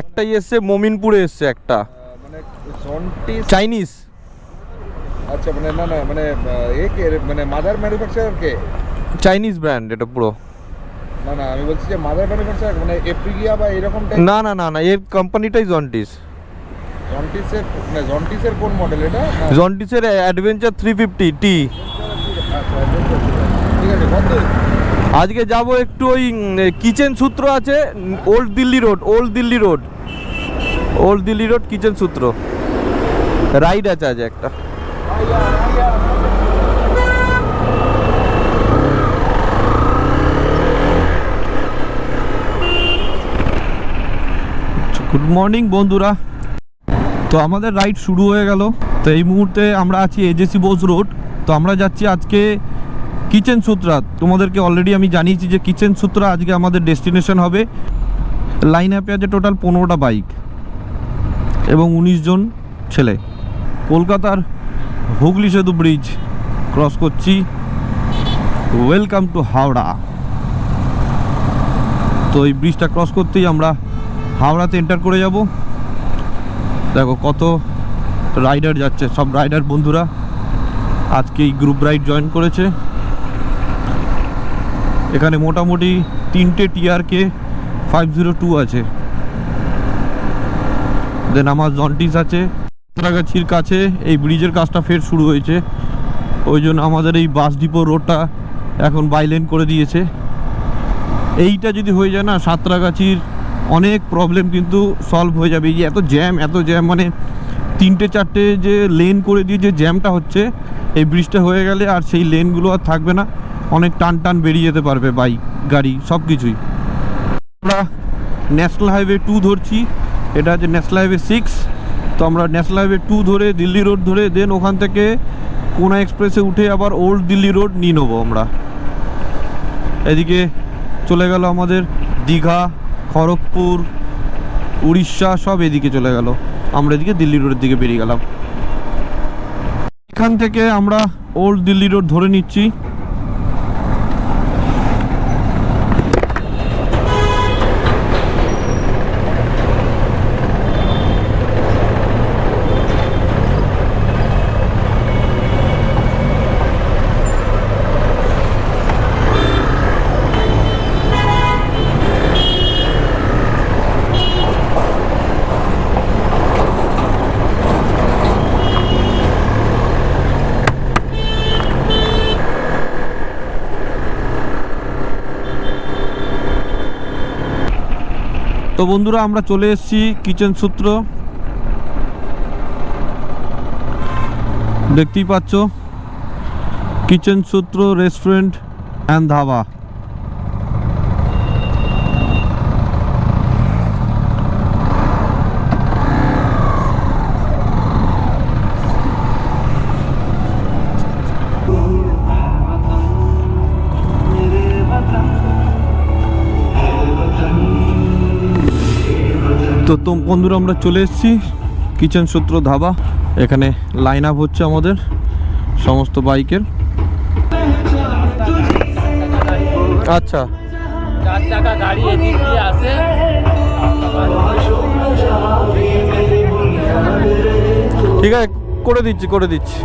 একটাই এসছে মমিনপুরে এসছে একটা। মানে চাইনিজ। আচ্ছা মানে না না মানে এ কে? মানে মাদার ম্যানুফ্যাকচারার কে? চাইনিজ ব্র্যান্ড এটা পুরো। না না আমি বলছি যে মাদার ম্যানুফ্যাকচারার মানে এপ্রিলিয়া বা এরকম না না না না এই কোম্পানিটাই জন্টিস। জন্টিসের মানে জন্টিসের কোন মডেল এটা? জন্টিসের অ্যাডভেঞ্চার থ্রি ফিফটি টি ঠিক আছে কত? আজকে যাব একটু ওই কিচেন সূত্র আছে, old Delhi road, old Delhi road. Old Delhi road, kitchen Sutra. Ride আছে আজ একটা। গুড মর্নিং বন্ধুরা। তো আমাদের রাইড শুরু হয়ে গেল। তো এই মুহূর্তে আমরা আছি এজেসি বোস রোড তো আমরা যাচ্ছি আজকে কিচেন সূত্রা, তোমাদেরকে অলরেডি আমি জানিয়েছি যে কিচেন সূত্রা আজকে আমাদের ডেস্টিনেশন হবে। লাইন অ্যাপে আছে টোটাল পনেরোটা বাইক এবং উনিশ জন ছেলে। কলকাতার হুগলি সেতু ব্রিজ ক্রস করছি। Welcome to Howrah. তো এই ব্রিজটা ক্রস করতেই আমরা হাওড়াতে এন্টার করে যাব। দেখো কত রাইডার যাচ্ছে, সব রাইডার বন্ধুরা। আজকে এই গ্রুপ রাইড জয়েন করেছে। এখানে মোটামুটি তিনটে টিআরকে ফাইভ জিরো টু আছে। দেন আমার জন্টিস আছে। সাঁতরাগাছির কাছে এই ব্রিজের কাজটা ফের শুরু হয়েছে। ওই জন্য আমাদের এই বাস ডিপো রোডটা এখন বাইলেন করে দিয়েছে। এইটা যদি হয়ে যায় না, সাঁতরাগাছির অনেক প্রবলেম কিন্তু সলভ হয়ে যাবে। এই যে এত জ্যাম এত জ্যাম মানে তিনটে, চারটে যে লেন করে দিয়ে যে জ্যামটা হচ্ছে, এই ব্রিজটা হয়ে গেলে আর সেই লেনগুলো আর থাকবে না। অনেক টান টান বেরিয়ে যেতে পারবে বাইক গাড়ি সব কিছুই আমরা ন্যাশনাল হাইওয়ে টু ধরছি, এটা হচ্ছে ন্যাশনাল হাইওয়ে সিক্স তো আমরা ন্যাশনাল হাইওয়ে টু ধরে, দিল্লি রোড ধরে দেন ওখান থেকে কোনা এক্সপ্রেসে উঠে আবার ওল্ড দিল্লি রোড নিয়ে নেব আমরা। এদিকে চলে গেল আমাদের দীঘা, খড়গপুর, উড়িষ্যা, সব এদিকে চলে গেল। আমরা এদিকে দিল্লি রোডের দিকে বেরিয়ে গেলাম। এখান থেকে আমরা ওল্ড দিল্লি রোড ধরে নিচ্ছি। তো বন্ধুরা আমরা চলে এসেছি কিচেন সূত্র। দেখতেই পাচ্ছ কিচেন সূত্র রেস্টুরেন্ট অ্যান্ড ধাবা তো তো বন্ধুরা আমরা চলে এসেছি কিচেন সূত্র ধাবা। এখানে লাইন আপ হচ্ছে আমাদের সমস্ত বাইকের। আচ্ছা। চার চাকা গাড়ি এদিক দিয়ে আসে। ঠিক আছে করে দিচ্ছি করে দিচ্ছি।